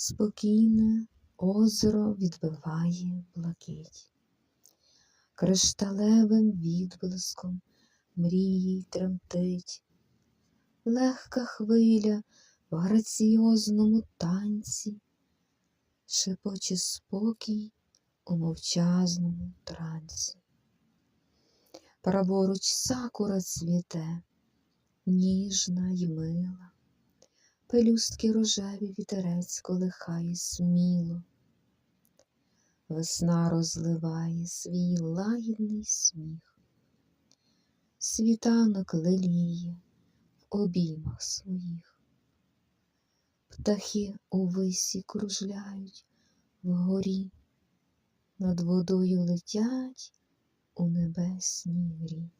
Спокійне озеро відбиває блакить, кришталевим відблиском мрії тремтить, легка хвиля в граціозному танці, шепоче спокій у мовчазному трансі. Праворуч сакура цвіте, ніжна й мила, пелюстки рожеві вітерець колихає сміло. Весна розливає свій лагідний сміх, світанок леліє в обіймах своїх. Птахи у висі кружляють вгорі, над водою летять у небесній грі.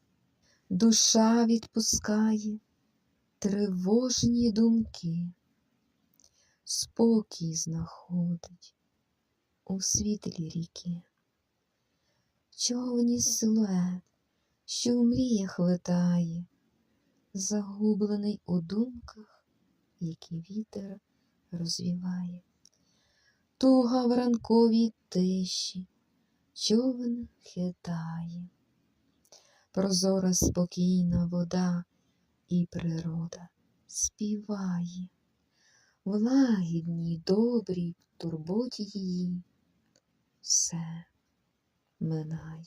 Душа відпускає тривожні думки, спокій знаходить у світлі ріки. Човні силует, що в мріях летає, загублений у думках, які вітер розвіває. Туга в ранковій тиші човен хитає, прозора спокійна вода і природа. Співає, в лагідній, добрій турботі її. Все минає.